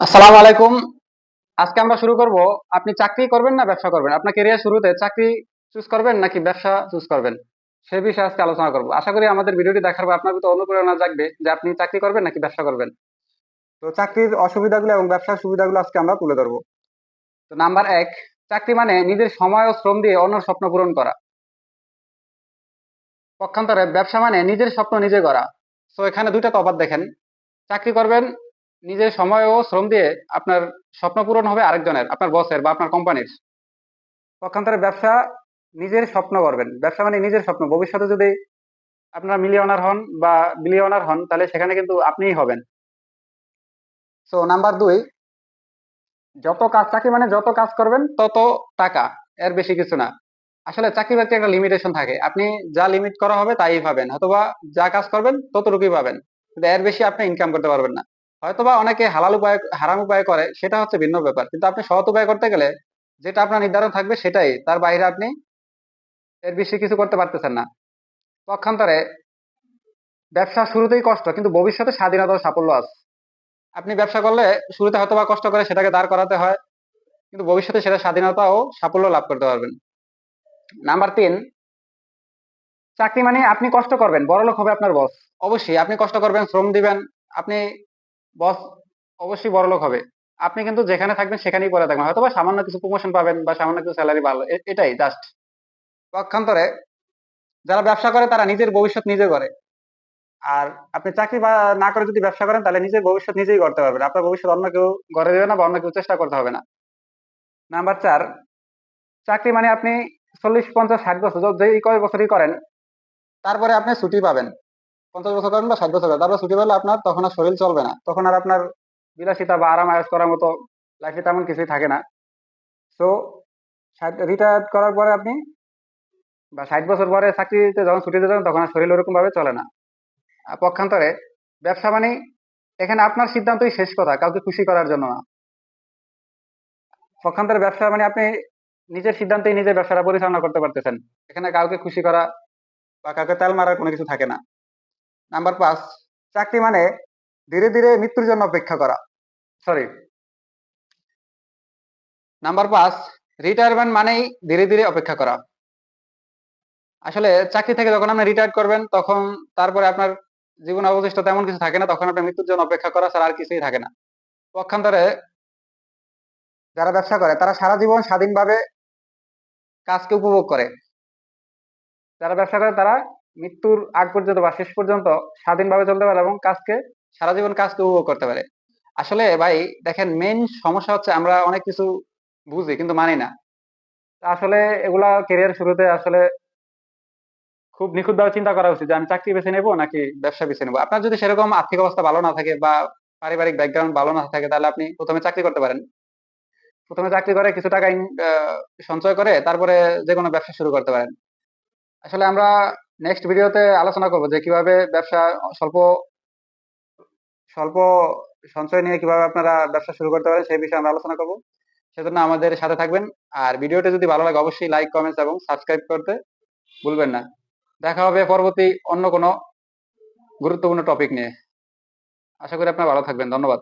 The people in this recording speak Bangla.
আসসালামু আলাইকুম। আজকে আমরা শুরু করব। আপনি চাকরি করবেন না ব্যবসা করবেন? আপনার কেরিয়ার শুরুতে চাকরি চুজ করবেন নাকি ব্যবসা চুজ করবেন? সে বিষয়ে আজকে আলোচনা করব। আশা করি আমাদের ভিডিওটি দেখার পর আপনার ভিতরে অনুপ্রেরণা জাগবে যে আপনি চাকরি করবেন নাকি ব্যবসা করবেন। তো চাকরির অসুবিধাগুলো এবং ব্যবসার সুবিধাগুলো আজকে আমরা তুলে ধরবো। তো নাম্বার এক, চাকরি মানে নিজের সময় ও শ্রম দিয়ে অন্যর স্বপ্ন পূরণ করা। পক্ষান্তরে ব্যবসা মানে নিজের স্বপ্ন নিজে করা তো এখানে দুইটা তফাৎ দেখেন। চাকরি করবেন নিজের সময় ও শ্রম দিয়ে আপনার স্বপ্ন পূরণ হবে আরেকজনের, আপনার বসের বা আপনার কোম্পানির পক্ষান্তরে ব্যবসা নিজের স্বপ্ন করবেন। ব্যবসা মানে নিজের স্বপ্ন। ভবিষ্যতে যদি আপনারা মিলিয়নার হন বা বিলিয়নার হন, তাহলে সেখানে কিন্তু আপনিই হবেন। সো নাম্বার দুই, যত কাজ, চাকরি মানে যত কাজ করবেন, তত টাকা। এর বেশি কিছু না। আসলে চাকরি বাকরি একটা লিমিটেশন থাকে। আপনি যা লিমিট করা হবে তাই পাবেন অথবা যা কাজ করবেন, ততটুকুই পাবেন এর বেশি আপনি ইনকাম করতে পারবেন না। হয়তোবা অনেকে হালাল উপায়, হারাম উপায় করে, সেটা হচ্ছে ভিন্ন ব্যাপার। কিন্তু আপনি সৎ উপায় করতে গেলে যেটা আপনার নির্ধারণ থাকবে সেটাই। তার বাইরে আপনি এর বেশি কিছু করতে পারতেছেন না। পক্ষান্তরে ব্যবসা শুরুতেই কষ্ট, কিন্তু ভবিষ্যতে স্বাধীনতা ও সাফল্য আছে। আপনি ব্যবসা করলে শুরুতে হয়তো বা কষ্ট করে সেটাকে দাঁড় করাতে হয়, কিন্তু ভবিষ্যতে সেটা স্বাধীনতা ও সাফল্য লাভ করতে পারবেন। নাম্বার তিন, চাকরি মানে আপনি কষ্ট করবেন, বড়লোক হবে আপনার বস অবশ্যই, আপনি কষ্ট করবেন, শ্রম দিবেন, আপনি বস অবশ্যই বড় লোক হবে। আপনি কিন্তু যেখানে থাকবেন সেখানেই পরে থাকবেন। হয়তো বা সামান্য কিছু প্রমোশন পাবেন বা সামান্য কিছু স্যালারি ভালো এটাই জাস্ট পক্ষান্তরে যারা ব্যবসা করে তারা নিজের ভবিষ্যৎ নিজে করে আর আপনি চাকরি বা, না করে যদি ব্যবসা করেন তাহলে নিজের ভবিষ্যৎ নিজেই করতে পারবেন। আপনার ভবিষ্যৎ অন্য কেউ গড়ে দেবে না বা অন্য কেউ চেষ্টা করতে হবে না। নাম্বার চার, চাকরি মানে আপনি চল্লিশ, পঞ্চাশ, ষাট বছর যেই কয় বছরই করেন, তারপরে আপনি ছুটি পাবেন। পঞ্চাশ বছর করেন বা ষাট বছর করেন তারপর ছুটি পেলে আপনার তখন আর শরীর চলবে না। তখন আর আপনার বিলাসিতা বা আরাম আয়াস করার মতো লাইফে তেমন কিছুই থাকে না। তো রিটায়ার করার পরে আপনি বা ষাট বছর পরে চাকরিতে যখন, ছুটিতে যাবেন তখন আর শরীর ওরকম ভাবে চলে না। পক্ষান্তরে ব্যবসা মানে এখানে আপনার সিদ্ধান্তই শেষ কথা, কাউকে খুশি করার জন্য না। পক্ষান্তরে ব্যবসা মানে আপনি নিজের সিদ্ধান্তেই নিজের ব্যবসাটা পরিচালনা করতে পারতেছেন। এখানে কাউকে খুশি করা বা কাউকে তেল মারার কোনো কিছু থাকে না। নাম্বার পাঁচ, চাকরি মানে ধীরে ধীরে মৃত্যুর জন্য অপেক্ষা করা। সরি নাম্বার পাঁচ রিটায়ারমেন্ট মানেই ধীরে ধীরে অপেক্ষা করা। আসলে চাকরি থেকে যখন আপনি রিটায়ার করবেন, তখন তারপরে আপনার জীবন অবশিষ্ট তেমন কিছু থাকে না, তখন আপনার মৃত্যুর জন্য অপেক্ষা করা ছাড়া আর কিছুই থাকে না। পক্ষান্তরে যারা ব্যবসা করে, তারা সারা জীবন স্বাধীনভাবে কাজকে উপভোগ করে। যারা ব্যবসা করে, তারা মৃত্যুর আগ পর্যন্ত বা শেষ পর্যন্ত স্বাধীনভাবে চলতে পারে এবং কাজকে, সারা জীবন কাজকে উপভোগ করতে পারে। আসলে ভাই, দেখেন মেইন সমস্যা হচ্ছে আমরা অনেক কিছু বুঝি কিন্তু মানি না। আসলে এগুলা কেরিয়ার শুরুতে আসলে খুব নিখুঁতভাবে চিন্তা করা উচিত যে আমি চাকরি বেছে নেব নাকি ব্যবসা বেছে নেব। আপনার যদি সেরকম আর্থিক অবস্থা ভালো না থাকে বা পারিবারিক ব্যাকগ্রাউন্ড ভালো না থাকে, তাহলে আপনি প্রথমে চাকরি করতে পারেন। প্রথমে চাকরি করে কিছু টাকা সঞ্চয় করে তারপরে যে কোনো ব্যবসা শুরু করতে পারেন। আসলে আমরা নেক্সট ভিডিওতে আলোচনা করব যে কীভাবে ব্যবসা স্বল্প স্বল্প সঞ্চয় নিয়ে কীভাবে আপনারা ব্যবসা শুরু করতে পারেন সেই বিষয়ে আমরা আলোচনা করব। সেজন্য আমাদের সাথে থাকবেন। আর ভিডিওটি যদি ভালো লাগে অবশ্যই লাইক কমেন্টস এবং সাবস্ক্রাইব করতে ভুলবেন না। দেখা হবে পরবর্তী অন্য কোনো গুরুত্বপূর্ণ টপিক নিয়ে। আশা করি আপনারা ভালো থাকবেন। ধন্যবাদ।